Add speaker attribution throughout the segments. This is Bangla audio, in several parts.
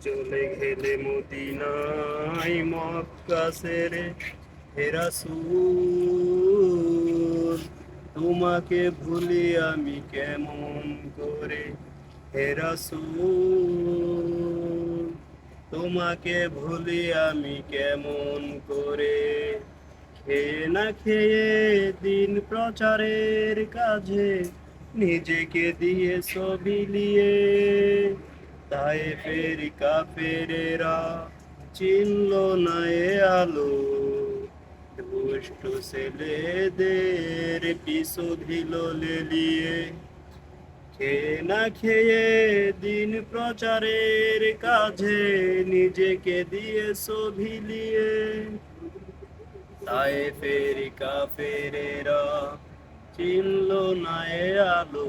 Speaker 1: চলে গেলে মদিনায় মক্কা সেরে। হেরাসুল তোমাকে ভুলি আমি কেমন করে হেরাসুল তোমাকে ভুলি আমি কেমন করে খেয়ে না খেয়ে দিন প্রচারের কাজে নিজেকে দিয়ে ছবি লিয়ে তাই ফেরি কাফেরেরা চিনল না এ আলো। দুষ্ট ছেলেদের পিছু ধিল লেলিয়ে খেয়ে না খেয়ে দিন প্রচারের কাজে নিজেকে দিয়ে ছবিলিয়ে তাই ফেরি কাফেরেরা চিনল না এ আলো।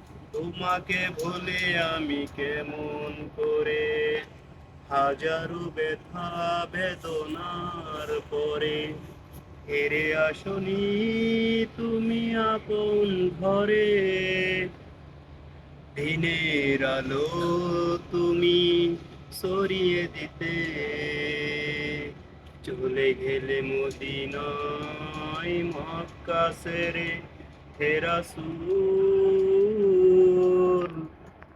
Speaker 1: তোমাকে ভুলি আমি কেমন করে? হাজারো ব্যথা, বেদনার পরে। হেরে আসনি তুমি আপন ঘরে। দিনের আলো তুমি সরিয়ে দিতে। চলে গেলে মদিনায় মক্কা সেরে হেরাসুল